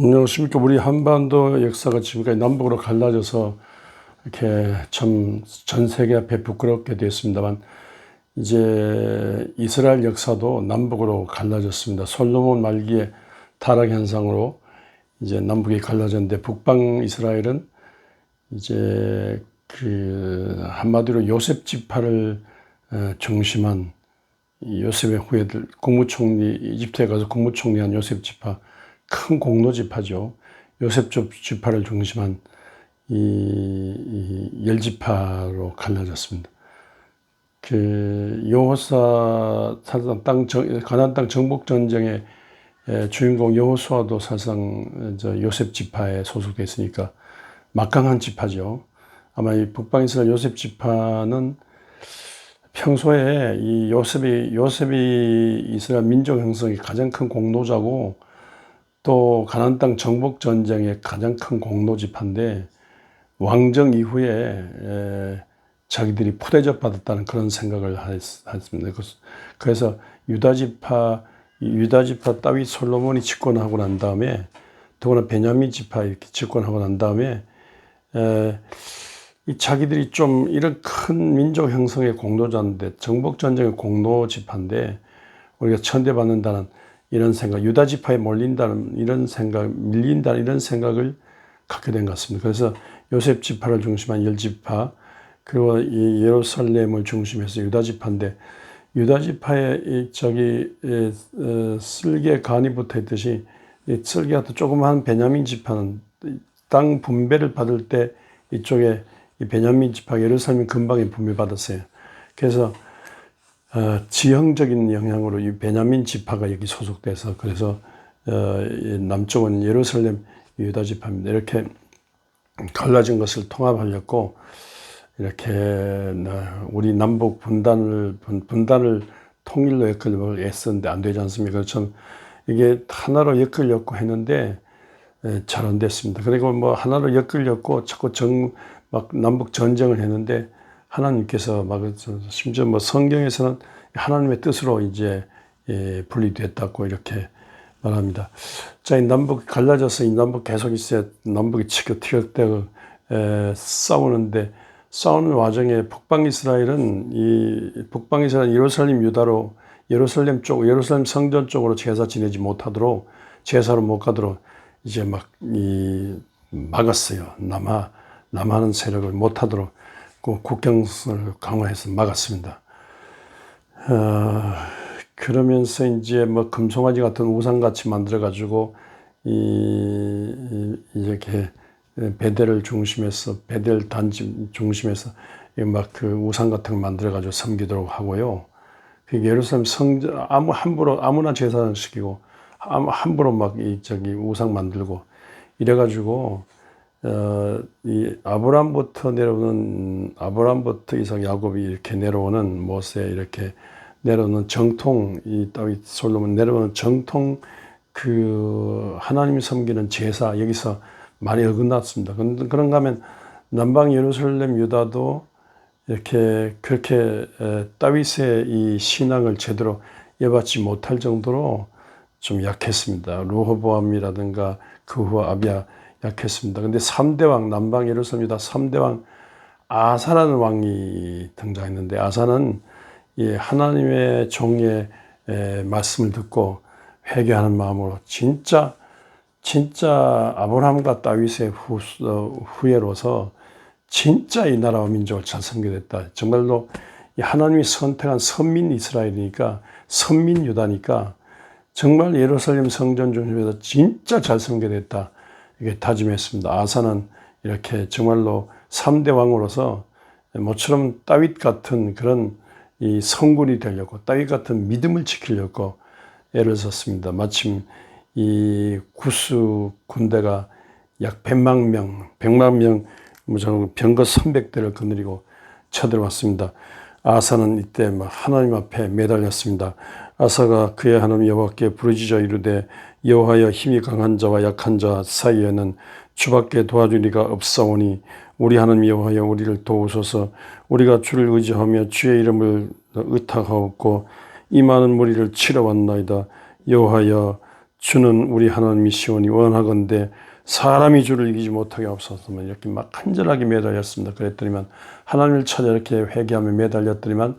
안녕하십니까. 우리 한반도 역사가 지금까지 남북으로 갈라져서 이렇게 참 전 세계 앞에 부끄럽게 됐습니다만 이제 이스라엘 역사도 남북으로 갈라졌습니다. 솔로몬 말기에 타락 현상으로 이제 남북이 갈라졌는데 북방 이스라엘은 이제 그 한마디로 요셉 지파를 어, 중심한 이 요셉의 후예들 국무총리 이집트에 가서 국무총리한 요셉 지파 큰 공로 지파죠. 요셉 지파를 중심한 이, 이 열지파로 갈라졌습니다. 그 여호사 사실상 땅 정, 가나안 땅 정복 전쟁의 주인공 여호수아도 사실상 저 요셉 지파에 소속돼 있으니까 막강한 지파죠. 아마 이 북방 이스라엘 요셉 지파는 평소에 이 요셉이 요셉이 이스라엘 민족 형성의 가장 큰 공로자고 또 가나안 땅 정복 전쟁의 가장 큰 공로 지파인데 왕정 이후에 에, 자기들이 푸대접 받았다는 그런 생각을 했습니다. 그래서 유다 지파 유다 지파 따위 솔로몬이 집권하고 난 다음에 더구나 베냐민 지파 이렇게 집권하고 난 다음에 에, 이 자기들이 좀 이런 큰 민족 형성의 공로자인데 정복 전쟁의 공로 지파인데 우리가 천대받는다는 이런 생각, 유다 지파에 몰린다는 이런 생각, 밀린다는 이런 생각을 갖게 된 것 같습니다. 그래서 요셉 지파를 중심한 열 지파 그리고 이 예루살렘을 중심해서 유다 지파인데 유다 지파에 이 저기 쓸개 간이 붙어 있듯이 이 쓸개가 또 조그마한 베냐민 지파는 땅 분배를 받을 때 이쪽에 이 베냐민 지파 예루살렘 근방에 분배받았어요. 그래서 어, 지형적인 영향으로 이 베냐민 지파가 여기 소속돼서 그래서 어, 남쪽은 예루살렘 유다 지파입니다. 이렇게 갈라진 것을 통합하려고 이렇게 우리 남북 분단을 분단을 통일로 엮으려고 애썼는데 안 되지 않습니까? 전 이게 하나로 엮으려고 했는데 잘 안 됐습니다. 그리고 뭐 하나로 엮으려고 자꾸 정 막 남북 전쟁을 했는데 하나님께서 막 심지어 뭐 성경에서는 하나님의 뜻으로 이제 예, 분리됐다고 이렇게 말합니다. 자, 이 남북 갈라져서 이 남북 계속 있어야 남북이 치켜 튀격되고 싸우는데 싸우는 와중에 북방 이스라엘은 이 북방 이스라엘 예루살렘 유다로 예루살렘 쪽 예루살렘 성전 쪽으로 제사 지내지 못하도록 제사로 못 가도록 이제 막 이 막았어요. 남하 남하는 세력을 못하도록 그 국경을 강화해서 막았습니다. 어, 그러면서 이제 뭐 금송아지 같은 우상 같이 만들어 가지고 이, 이 이렇게 베델을 중심해서 베델 단지 중심해서 막 그 우상 같은 거 만들어 가지고 섬기도록 하고요. 그 예루살렘 성전 아무 함부로 아무나 제사를 시키고 아무 함부로 막 이 저기 우상 만들고 이래 가지고 어, 이 아브람부터 내려오는 아브람부터 이삭 야곱이 이렇게 내려오는 모세 이렇게 내려오는 정통 이 다윗 솔로몬 내려오는 정통 그 하나님이 섬기는 제사 여기서 많이 어긋났습니다. 그런가 하면 남방 예루살렘 유다도 이렇게 그렇게 다윗의 이 신앙을 제대로 이어받지 못할 정도로 좀 약했습니다. 루호보암이라든가 그 후 아비야 약했습니다. 근데 3대 왕, 남방 예루살렘 유다 3대 왕 아사라는 왕이 등장했는데 아사는 이 하나님의 종의 말씀을 듣고 회개하는 마음으로 진짜 진짜 아브라함과 다윗의 후, 어, 후예로서 진짜 이 나라와 민족을 잘 섬겨냈다. 정말로 하나님이 선택한 선민 이스라엘이니까 선민 유다니까 정말 예루살렘 성전 중심에서 진짜 잘 섬겨냈다. 이게 다짐했습니다. 아사는 이렇게 정말로 3대 왕으로서 모처럼 다윗 같은 그런 이 성군이 되려고 다윗 같은 믿음을 지키려고 애를 썼습니다. 마침 이 구스 군대가 약 100만 명, 100만 명, 병거 300대를 거느리고 쳐들어왔습니다. 아사는 이때 막 하나님 앞에 매달렸습니다. 아사가 그의 하나님 여호와께 부르짖어 이르되 여호와여 힘이 강한 자와 약한 자 사이에는 주밖에 도와줄 리가 없사오니 우리 하나님 여호와여 우리를 도우소서. 우리가 주를 의지하며 주의 이름을 의탁하옵고 이 많은 무리를 치러 왔나이다. 여호와여 주는 우리 하나님이 시온이 원하건대 사람이 주를 이기지 못하게 없었으면 이렇게 막 간절하게 매달렸습니다. 그랬더니만 하나님을 찾아 이렇게 회개하며 매달렸더니만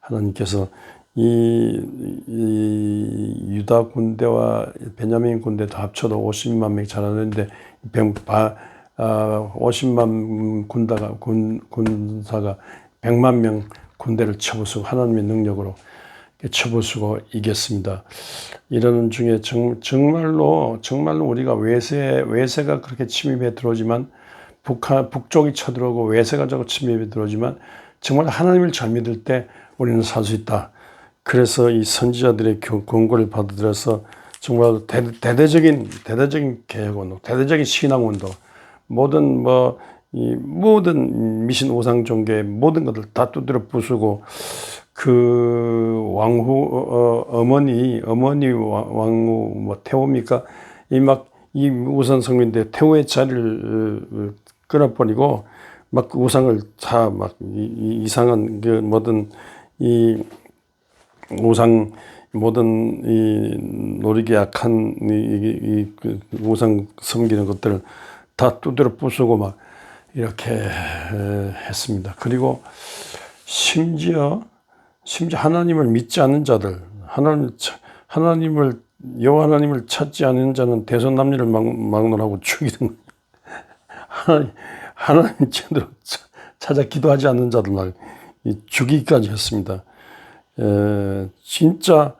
하나님께서 이, 이 유다 군대와 베냐민 군대 다 합쳐도 50만 명이 자라는데 병, 바, 아, 50만 군다가 군, 군사가 100만 명 군대를 쳐부수고 하나님의 능력으로 쳐부수고 이겼습니다. 이러는 중에 정, 정말로 정말로 우리가 외세 외세가 그렇게 침입해 들어오지만 북한 북쪽이 쳐들어오고 외세가 저거 침입해 들어오지만 정말 하나님을 잘 믿을 때 우리는 살 수 있다. 그래서 이 선지자들의 교- 권고를 받아들여서 정말 대, 대대적인 대대적인 개혁 운동, 대대적인 신앙 운동, 모든 뭐 이 모든 미신 우상 종교의 모든 것들 다 두드려 부수고 그 왕후 어, 어, 머니 어머니 왕- 왕후 뭐 태호입니까? 이 막 이 우선 성민대 태호의 자리를 어, 끊어버리고 막그 우상을 다 막 이상한 그 모든 이 우상 모든 이 노리기 약한 이, 이, 이, 그 우상 섬기는 것들을 다 두드려 부수고 막 이렇게 에, 했습니다. 그리고 심지어 심지어 하나님을 믿지 않는 자들 하나님 하나님을 여호와 하나님을 찾지 않는 자는 대선 남녀를 막, 막론하고 죽이는 하나님 하나님 제대로 차- 찾아 기도하지 않는 자들 막이 죽이기까지 했습니다. 에, 진짜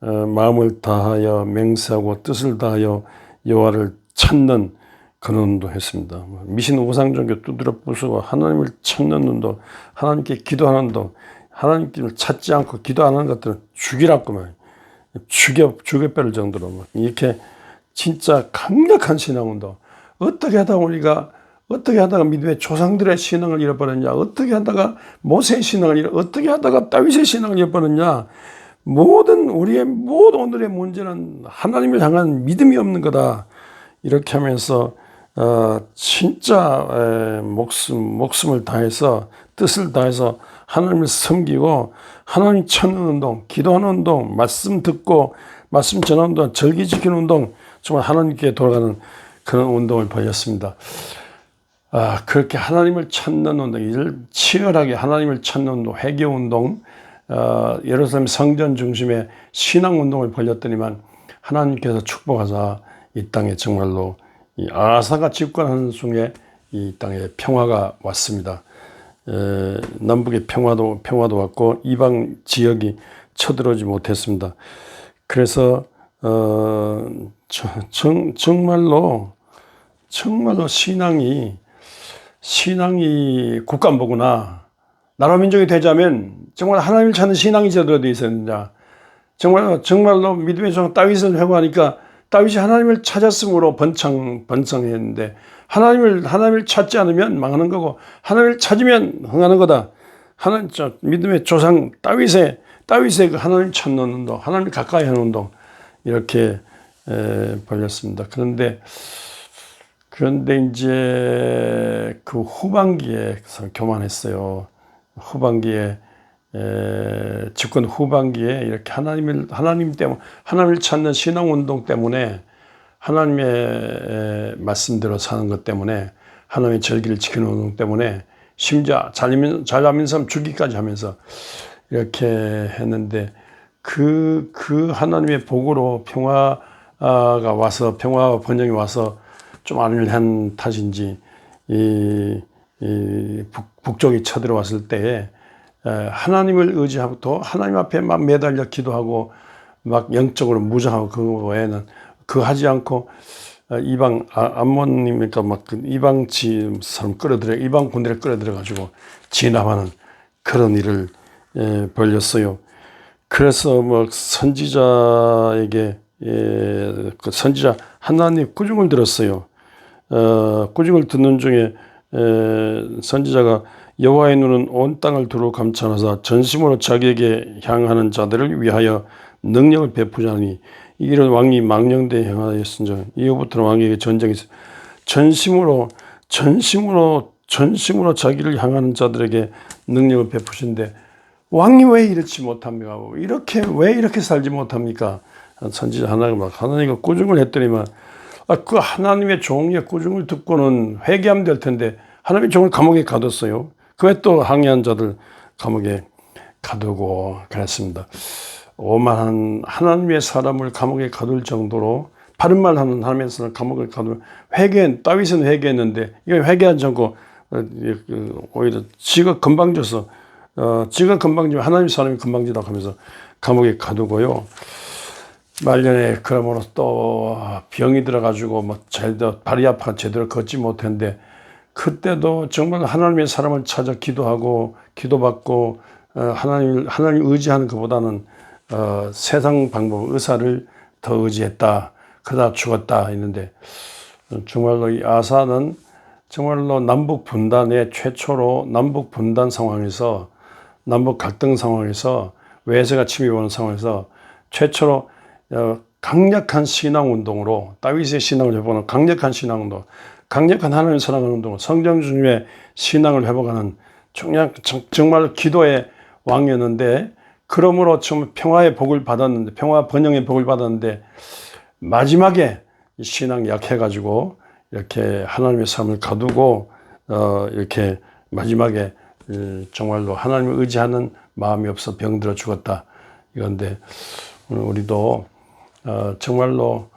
어, 마음을 다하여 맹세하고 뜻을 다하여 여호와를 찾는 그런 운동했습니다. 미신 우상 종교 두드려 부수고 하나님을 찾는 운동, 하나님께 기도하는 운동, 하나님을 찾지 않고 기도 안 하는 것들은 죽이라고 말 죽여 죽여 빼를 정도로 막 이렇게 진짜 강력한 신앙 운동. 어떻게 하다 우리가 어떻게 하다가 믿음의 조상들의 신앙을 잃어버렸냐? 어떻게 하다가 모세의 신앙을 잃어? 어떻게 하다가 다윗의 신앙을 잃어버렸냐? 모든 우리의 모든 오늘의 문제는 하나님을 향한 믿음이 없는 거다. 이렇게 하면서 어, 진짜 에, 목숨 목숨을 다해서 뜻을 다해서 하나님을 섬기고 하나님 찾는 운동, 기도하는 운동, 말씀 듣고 말씀 전하는 운동, 절기 지키는 운동, 정말 하나님께 돌아가는 그런 운동을 벌였습니다. 아, 그렇게 하나님을 찾는 운동, 이를 치열하게 하나님을 찾는 운동, 회개 운동, 어, 예루살렘 성전 중심의 신앙 운동을 벌였더니만 하나님께서 축복하사 이 땅에 정말로 이 아사가 집권하는 중에 이 땅에 평화가 왔습니다. 에, 남북의 평화도 평화도 왔고 이방 지역이 쳐들어오지 못했습니다. 그래서 어, 저- 정, 정말로 정말로 신앙이 신앙이 국가보구나 나라 민족이 되자면 정말 하나님을 찾는 신앙이 제대로 되어 있었느냐 정말 정말로 믿음의 종 다윗을 회고하니까 다윗이 하나님을 찾았으므로 번창 번창했는데 하나님을 하나님을 찾지 않으면 망하는 거고 하나님을 찾으면 흥하는 거다. 하나님 저 믿음의 조상 다윗의 다윗의 그 하나님 찾는 운동, 하나님 가까이 하는 운동 이렇게 에, 벌렸습니다. 그런데 그런데 이제 그 후반기에 교만했어요. 후반기에 에, 집권 후반기에 이렇게 하나님을 하나님 때문에 하나님을 찾는 신앙 운동 때문에 하나님의 에, 말씀대로 사는 것 때문에 하나님의 절기를 지키는 운동 때문에 심지어 잘하면 잘하는 사람 죽기까지 하면서 이렇게 했는데 그그 하나님의 복으로 평화가 와서 평화와 번영이 와서 좀 안일한 탓인지 이, 이 북, 북쪽이 쳐들어왔을 때에 에, 하나님을 의지하고 또 하나님 앞에 막 매달려 기도하고 막 영적으로 무장하고 그 외에는 그 하지 않고 어, 이방 아, 암몬님이니까 막그 이방 지 사람 끌어들여 이방 군대를 끌어들여 가지고 진압하는 그런 일을 에, 벌였어요. 그래서 뭐 선지자에게 예, 그 선지자 하나님 꾸중을 들었어요. 어, 꾸중을 듣는 중에 에, 선지자가 여호와의 눈은 온 땅을 두루 감찰하사 전심으로 자기에게 향하는 자들을 위하여 능력을 베푸자니 이런 왕이 망령되에 향하였은즉 이후부터는 왕에게 전쟁이 전심으로 전심으로 전심으로 자기를 향하는 자들에게 능력을 베푸신데 왕이 왜 이렇지 못합니까? 이렇게 왜 이렇게 살지 못합니까? 선지자 하나가 막 하나님과 꾸중을 했더니만 아, 그 하나님의 종의 꾸중을 듣고는 회개하면 될 텐데 하나님의 종을 감옥에 가뒀어요. 그 외 또 항의한 자들 감옥에 가두고 그랬습니다. 오만한 하나님의 사람을 감옥에 가둘 정도로 바른 말 하는 하나님의 사람 감옥에 가둘 회개 다윗은 회개했는데 이거 회개하지 않고 어, 이- 그 오히려 지가 건방져서 어, 지가 건방지면 하나님 사람이 건방지다 하면서 감옥에 가두고요. 말년에 그러므로 또 병이 들어가지고 뭐 제대로 발이 아파 제대로 걷지 못했는데 그때도 정말 하나님의 사람을 찾아 기도하고 기도받고 어, 하나님 하나님 의지하는 것보다는 어, 세상 방법 의사를 더 의지했다. 그러다 죽었다 했는데 어, 정말로 이 아사는 정말로 남북 분단의 최초로 남북 분단 상황에서 남북 갈등 상황에서 외세가 침입 오는 상황에서 최초로 어, 강력한 신앙 운동으로 다윗의 신앙을 회복하는 강력한 신앙 운동, 강력한 하나님 사랑하는 운동, 성령 주님의 신앙을 회복하는 정말, 정말 기도의 왕이었는데 그러므로 좀 평화의 복을 받았는데 평화 번영의 복을 받았는데 마지막에 이 신앙이 약해가지고 이렇게 하나님의 삶을 가두고 어 이렇게 마지막에 음, 정말로 하나님을 의지하는 마음이 없어 병들어 죽었다. 이건데 우리도 어 정말로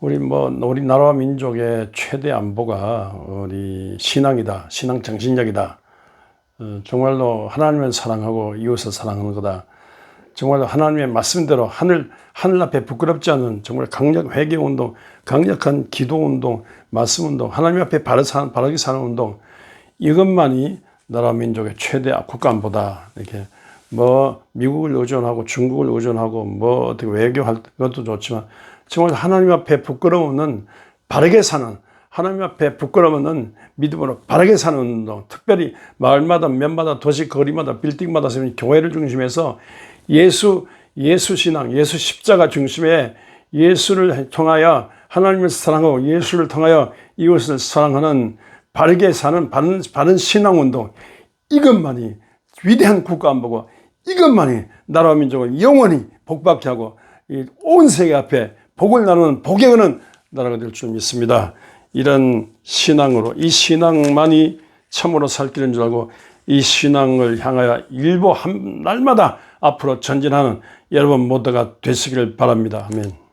우리 뭐 우리 나라와 민족의 최대 안보가 우리 신앙이다 신앙 정신력이다 어, 정말로 하나님을 사랑하고 이웃을 사랑하는 거다. 정말 하나님의 말씀대로 하늘 하늘 앞에 부끄럽지 않은 정말 강력 회개 운동, 강력한 기도 운동, 말씀 운동, 하나님 앞에 바르게 사는 운동 이것만이 나라 민족의 최대 국가 안보다 이렇게 뭐 미국을 의존하고 중국을 의존하고 뭐 어떻게 외교할 것도 좋지만 정말 하나님 앞에 부끄러움은 바르게 사는 하나님 앞에 부끄러움은 믿음으로 바르게 사는 운동, 특별히 마을마다 면마다 도시 거리마다 빌딩마다 세운 교회를 중심해서 예수 예수 신앙, 예수 십자가 중심에 예수를 통하여 하나님을 사랑하고 예수를 통하여 이웃을 사랑하는 바르게 사는 바른, 바른 신앙 운동 이것만이 위대한 국가 안보고 이것만이 나라와 민족을 영원히 복받게 하고 이온 세계 앞에 복을 나누는 복에 거는 나라가 될 줄 믿습니다. 이런 신앙으로 이 신앙만이 참으로 살 길인 줄 알고 이 신앙을 향하여 일부 한 날마다 앞으로 전진하는 여러분 모두가 되시기를 바랍니다. 아멘.